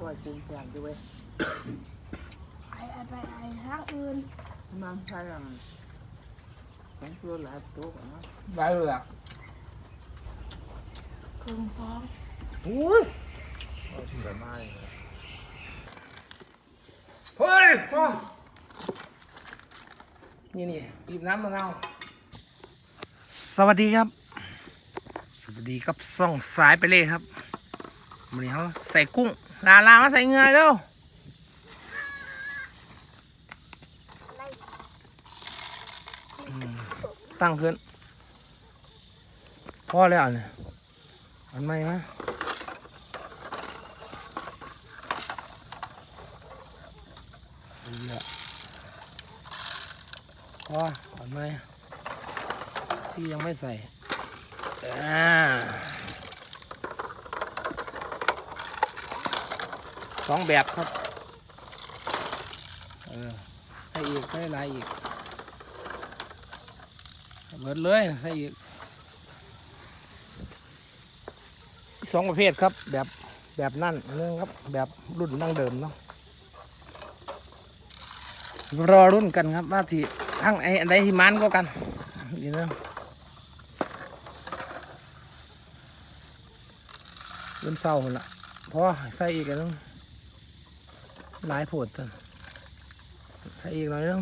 ก้อยกุ้งแกงด้วยไอ้ไอ้ไปไอ้ทางอื่นมันใช่ยังต้องตัวหลายตัวก่อนเนาะได้เลยอะเครื่องฟองอุ้ยเอาที่แบบไม้เลยเฮ้ยพ่อนี่นี่บีบน้ำมะนาวสวัสดีครับ สวัสดีครับส่องสายไปเลยครับวันนี้เขาใส่กุ้ง ลาลามาใส่เงยเร็วอะไรอืมตั้งขึ้นพอแล้วเนี่ยอันใหม่ไหมเอาละพออันใหม่ที่ยังไม่ใส่อ่า สองแบบครับ เออให้อีกให้หลายอีกเบิดเลยให้อีกสองประเภทครับ แบบแบบนั่นอันนึงครับ แบบรุ่นดั้งเดิมเนาะรอรุ่นกันครับว่าที่ทั้งไอ้อันใดที่มันก็กันดีนะเริ่มเศร้าหมดละเพราะใส่อีกอันนึง หลายผดตันใส่อีกหน่อยนึง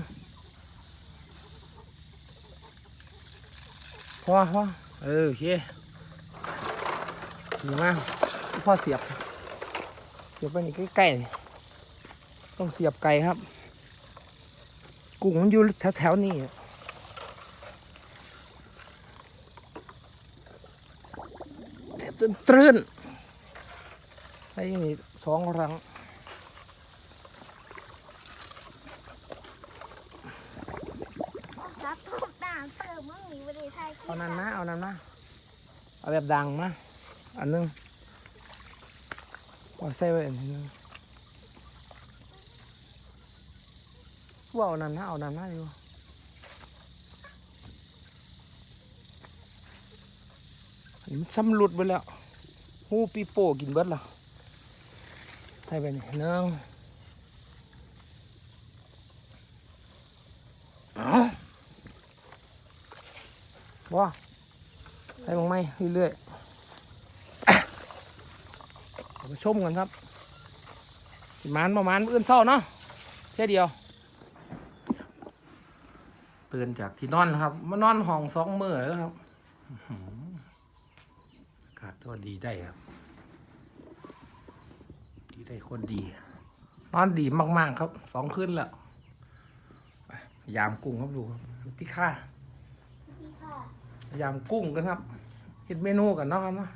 พอพอเออโอเคดีมากพ่อเสียบ เสียบไปนี่ใกล้ๆต้องเสียบไก่ครับ กุ้งมันอยู่แถวๆนี้เสียบจนตรื่นใส่นี่สองรัง ซับทุกด่านเติมมั่งมีประเทศไทย เอานั้นนะเอานั้นนะเอา แบบดังมาอันนึงว่าใส่ไว้อันนึงว่าเอานั้นนะเอานั้นนะอยู่อันนี้มันสำรุดไปแล้วหูปีโป้กินเบิดและใส่ไปนี่นึ่งเอาว่า ใส่ลงไหมเรื่อยๆเดี๋ยวมาชมกันครับสิมานประมาณอื่นเศร้าเนาะแค่เดียวตื่นจากที่นอนนะครับ มานอนห้องสองมือแล้วครับอื้อหืออากาศก็ดีได้ครับ ดีได้คนดี นอนดีมาก ๆ ครับ สองคืนแล้วไปยามกุ้งครับดูครับที่ค่าที่ค่ะยามกุ้งกันครับ เห็ดเมนูกันเนาะครับเนาะ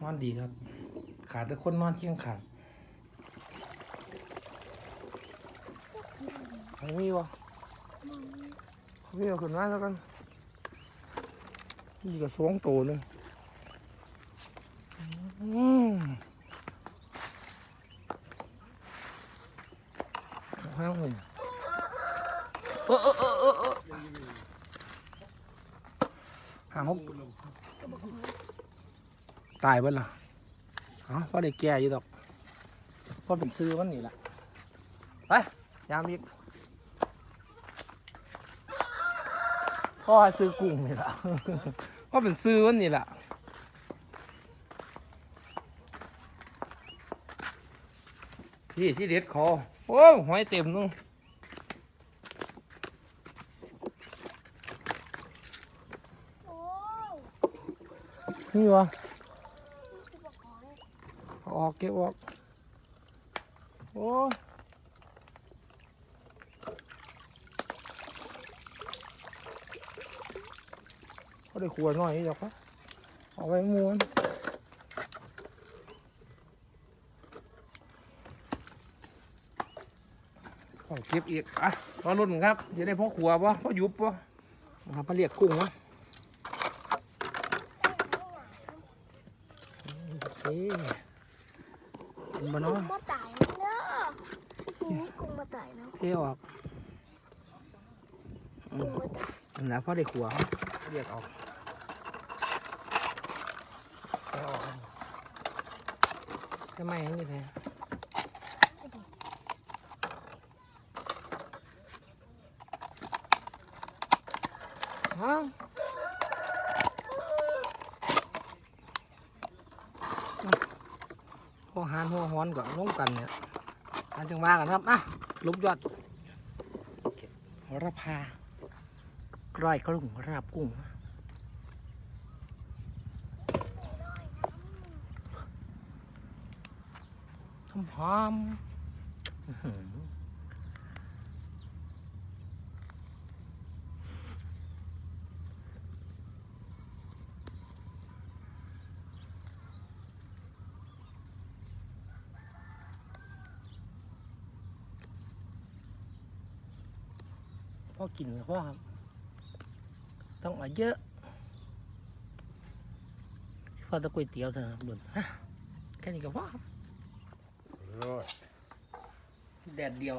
นอนดีครับ ขาดแต่คนนอนเที่ยงขันของมีวะมีเอาขึ้นมาแล้วกันนี่ก็สวงตัวหนึงอืมห้างเลยเออเออเออเออเออหางหก ตายเบิดล่ะเอ๋อพอได้แก่อยู่ดอกพอเป็นซื้อมันนี่แหละไปยามอีกพ่อซื้อกุ้งนี่แหละพอเป็นซื้อมันนี่แหละพี่ที่เด็ดคอโอ้หอยเต็มนึง นี่วะออกเก็บออก โอ้เขาได้ขวดหน่อยเดี๋ยวครับเอาไว้ม้วนต้องเก็บอีกอะรอรุ่นครับจะได้พ่อขัวบวะพ่อยุบวะนะครับมาเรียกกุ้งวะ โอเคเป็นบ้านกุ้เนาะงมาตายนะเนอะนี่กุ้งมาตายนะเทออกกุ้งมาตายนั่นแหละพ่อได้ขวบเรียกออกเอาออกจะไม่ให้นี่เลยฮะ หัวหานหัวหอนก็ลงกันเนี่ยอันจังว่ากันครับอะลุบยอดระพาร้อยกรุ้งราบกุ้งหอมหอม พ่อกินกับพ่อครับ ต้องเอาเยอะพ่อตะก๋วยเตี๋ยวเถอะครับดุนฮะแค่นี้กับพ่อครับแดดเดียว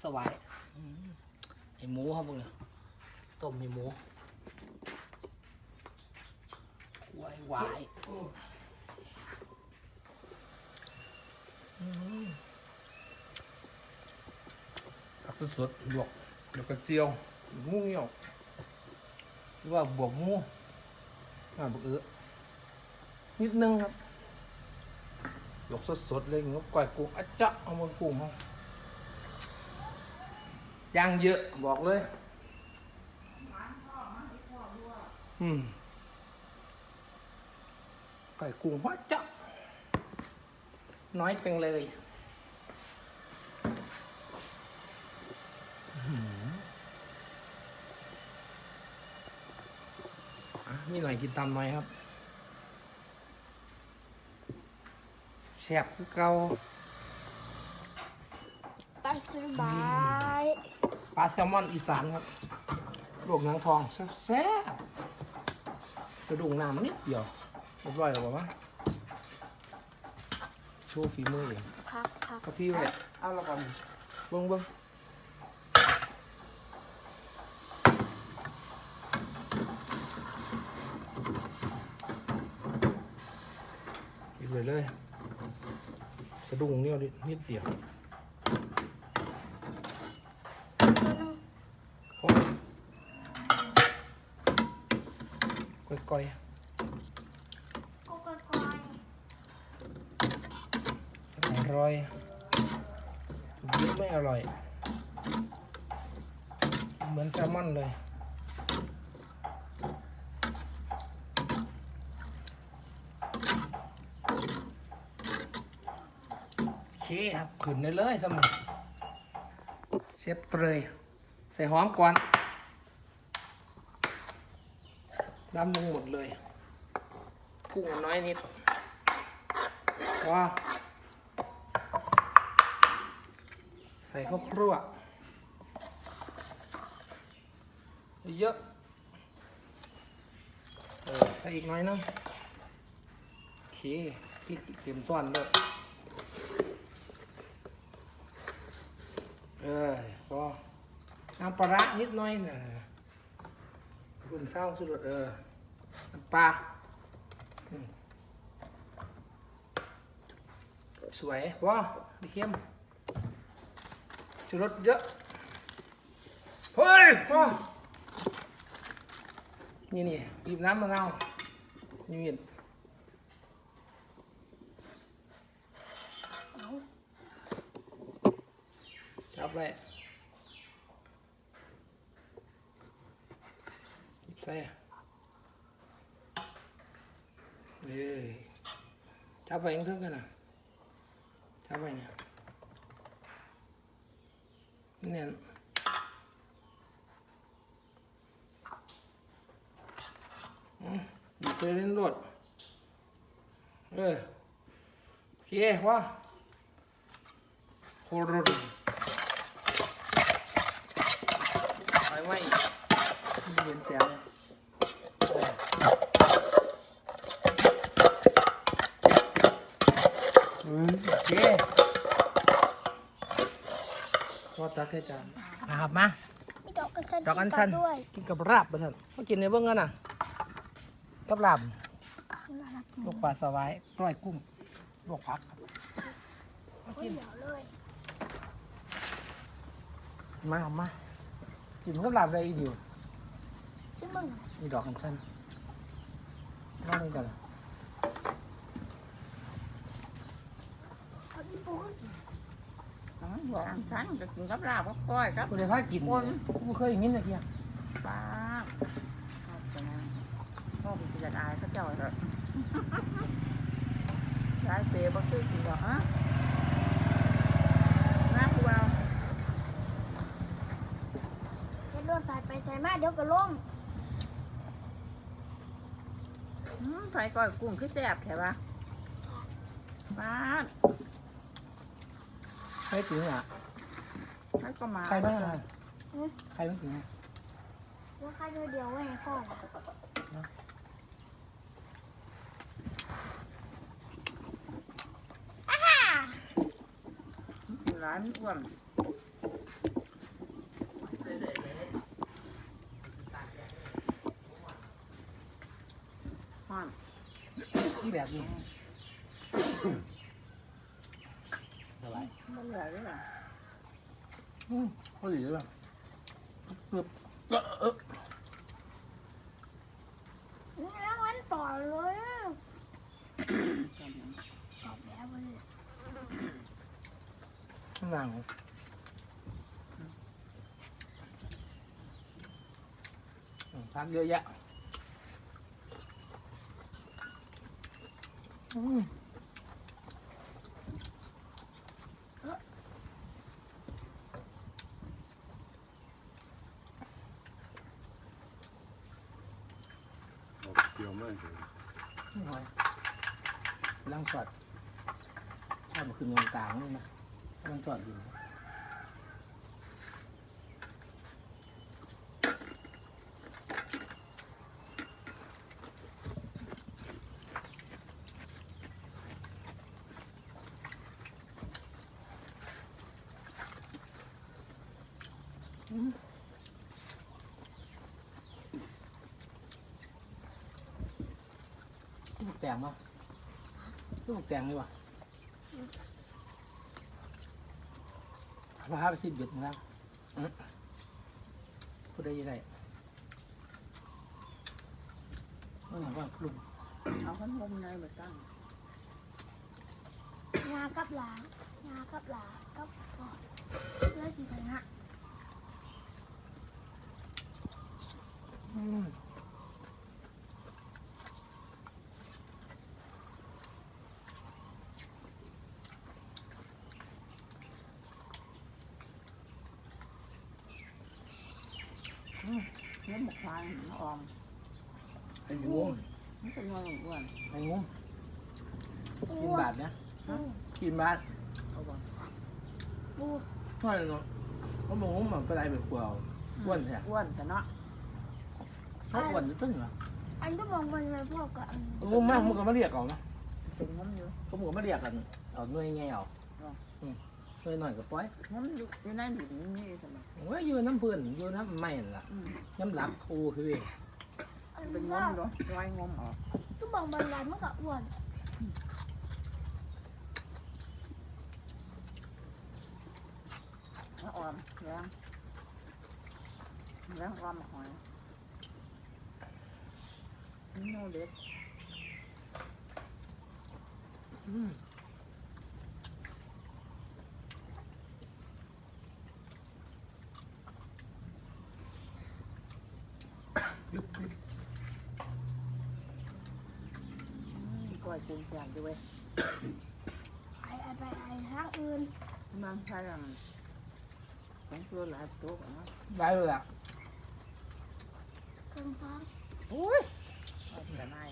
สวายอืมไอหมูครับพวกเนี่ยต้มไอหมูหวายหวายอืมผักสดๆลวก แล้วก็เจียวหมูเงี้ยวหรือว่าบวกหมูอ่าบวกเออนิดนึงครับลวกสดๆเลยงบก่อยกุ้งอะจ๊ะเอามากุ้งเขาย่างเยอะบอกเลย อืมไก่กุ้งวะจ๊ะน้อยจังเลย อื้อหืออะ มีหน่อยกินตามหน่อยครับแซ่บคือเก่าไปสบายปลาแซลมอนอีสานครับลวกหนังทองแซ่บๆสะดุ้งน้ำนิดเดียวเรียบร้อยแล้วบอกว่าโชว์ฝีมือเองพักพักกระพี่เลยเอาละก่อนเบิ้งเบิ้ง เลยเลย สะดุ้งเนี่ยนิดเดียวก้อยก้อยก็กกอยอร่อยยึดไม่อร่อย เหมือนแซลมอนเลย โอเคครับขึ้นได้เลยสมัยเชฟเตรยใส่หอมก่อนดำลงหมดเลยกุ้งน้อยนิดว้าใส่ข้าวครั่วเยอะเออใส่อีกหน้อยนึงโอเคพริกเต็มซ้อนเลย เออพอน้ำปลาร้านิดหน้อยนะคุณเศร้าสุดเออน้ำปลาสวยว้าดีเข้มชูรสเยอะเฮ้ยว้านี่นี่บีบน้ำมะนาวนี่มีดจับ ไว้หยิบใส่เอ้ยจับไว้ยังเท่ากันนะจับไว้เนี่ยเนี่ยอืมหยิบไปเล่นรถเออโอเคว่าโคตร ไปไว้ไม่เห็นเสียงเลยอืมโอเคพอตักให้จานมาครับมามีดอกอัญชันดอกอัญชันด้วย กินกับราบไปเถอะมากินในเบื้องกันนะกับราบน่ารักจริงลูกปลาสวายกล้อยกุ้งลวกผักครับโอ้ยเดี๋ยวเลยมาเอามา กินกับลาบได้อีเดียวชิมมึงมีดอกกันสั้นน้องกันเอาอีปูก็กินอ๋อบอกฉันจะกินกับลาบกับก้อยครับคุณได้พากินเนี่ยกูเคยอย่างนี้นะเพียป้าเอาไปนะพ่อเป็นจะตายก็เจ้าเลยยายเปย์บ่คือกินหรอกฮะน้าผู้เอา เฮ็ดโดน ใส่ไปใส่มาเดี๋ยวก็ล้มอืมใส่ก้อยกุ้งคือแซ่บแถวะป้าดใครถึงอะใส่ก็มาใครบ้างอะใครไม่ถึงอะว่าใครเดียวเดียวไว้ให้พ่อน่ะร้านอ้วนฮ้อน ที่แบบนี้อะไรไม่เหลือเลยเหรอ อืมพอดี เลยแบบเกือบก็เออนี่แล้วมันต่อเลยอะจำยังตอบแล้วเลยข้างหลังพักเยอะแยะอืมเกี่ยวมากเลยไม่ไหวล่างสอดถ้ามันคือเงินกลางนี่นะล่างสอดอยู่กแตงมั้ง ลูกแตงดีกว่าพาไปสิเบ็ดนะครับอื้อพูดได้ยังไงว่าอย่างว่าลุงเอาขนมในมาตั้งงากับหลางงากับหลากับพ่อเลือดสีชนะอืม เนื้อหมกควายออมไอ้งมมันเป็นนวลอ้วนไอ้งมกินบาทนะอืมกินบาทเอาบ่ปูไม่เนาะเขาบอกว่ามันเป็นอะไรเป็นขวาวอ้วนใช่ไหมอ้วนแต่เนาะเขาอ้วนหรือตึ้งเหรออันก็มองมันเลยพ่อกับอันงมมากมึงก็มาเรียกเอานะเป็นง้มอยู่เขาบอกว่ามาเรียกกันเอาหน่วยไงเอาอืมห น่วยหน่อยก็ปล่อยง้มอยู่อยู่ในดินนี่สมัยโอ้ยอยู่น้ำเพื่อนอยู่น้ำไม่นั่นล่ะอืมน้ำหลักครูคือเองอันเป็นก็ง้มอยู่ร้อยง้มออกก็มองมันลายมันก็อ้วนแล้วออมแรงแรงออมหอยนี่โนเด็ดอืมลึกลึก ก้อยกุ้งแซ่ด้วย ไอไอไปไอทางอื่นบางใช้ลำของตัวหลายตัวกันเนาะได้เลยล่ะเครื่องฟ้องอุ้ยเอาแต่ไม่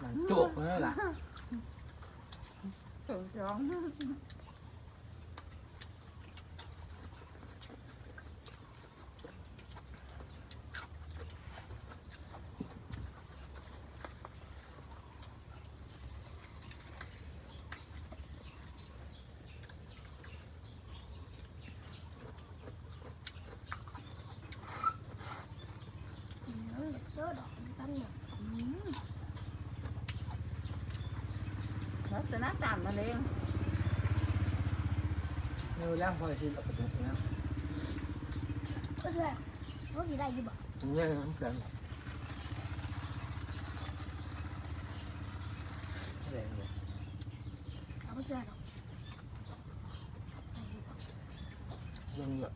หนังโจกเลยล่ะถึง จ้องลักษณะตามนั่นเองในเวลาพอที่เราไปดูนะก็เชื่อว่ากี่ได้อยี่บอกเนี่ยน้ำเกลือแรงเลยเอาไม่เชื่อหรอกเรื่องเยอะ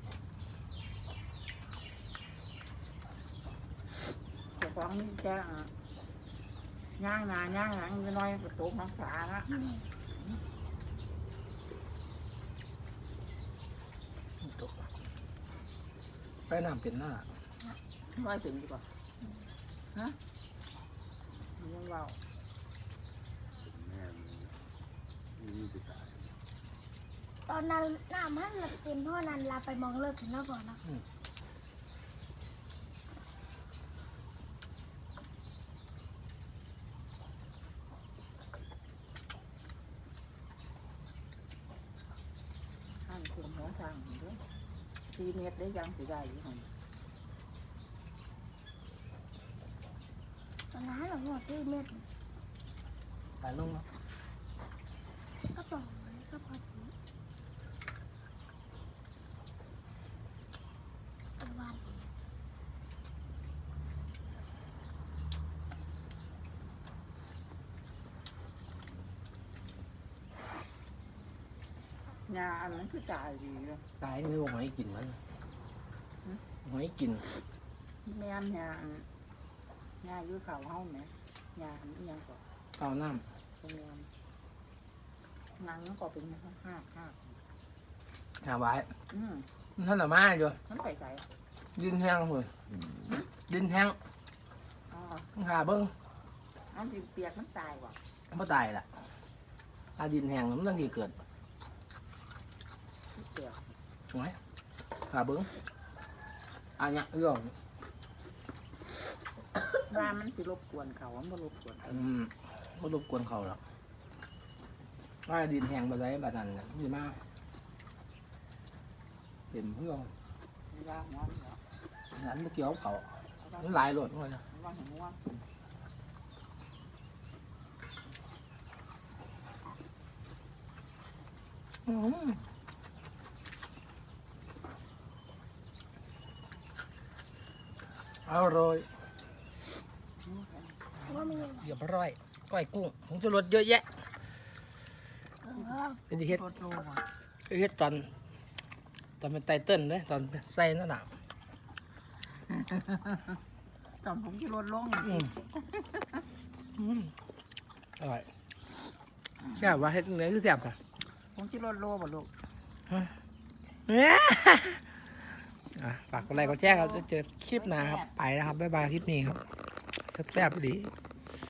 เจ้าของนี่จะ ย่างหนาย่างหลังจะน้อยกระตุกน้องสาละอืมตกไปน้ำเป็นหน้าน้อยถึงดีกว่าฮะยังเบาแม่มันนี่จะตายตอนนั้นน้ำมันเราเป็นพ่อนันลาไปมองเลิกถึงแล้วก่อนเนาะ ข้างควงหัว ทางเด้อสี่เมตรได้ยังสิได้อยู่หั่นตอนนั้นเราหมดที่เม็ดไปลงเนาะ ก็ปล่องก็พอดีเป็นวัน ยาอันนั้นคือตายดีอยู่ตายไม่ว่าหอยกินมันหอยกินแม่นยาอันยาอยู่เขาเฮาแหมยาอันนี้ยังก็เอาน้เป็นแม่นหนังก็เป็นห้าห้าห้าำหาไว้อืมนั่นแหละมาอยู่มันไปไสดินแห้งเลยดินแห้งอ๋อหาเบิ้งอันสิเปียกมันตายว่ะไม่ตายล่ะถ้าดินแห้งมันต้องดีเกิดเปีย กไว้หาเบิ้งอันเนี้ยเรื่องว่ามันสิรบกวนเขามันบ่รบกวนเขาอืมไม่รบกวนเขาหรอกว่าดินแห้งไปได้แบบนั้นน่ะดีมากเต็มเพื่อนว่าหัวมันเหรอนั้นไม่เกี่ยวกับเขาเอาว่ามันหลายรถเลยนะว่าหัวอืม อร่อยว่ามีอะไรเรียบร้อยก้อยกุ้งผงชูรสเยอะแยะเออเป็นที่เฮ็ดรถโลว่ะเฮ็ดตอนตอนเป็นไตเติ้ลเลยตอนใส่นั่นน่ะตอนผมที่รถลงอืมอืมอร่อยแซ่บว่าเฮ็ดเนื้อคือแซ่บค่ะผมที่รถโลบ่ลูกเนี่ย อะฝากกดไลค์กดแชร์ครับจะเจอคลิปหน้าครับไปนะครับบ๊ายบายคลิปนี้ครับแซ่บๆดี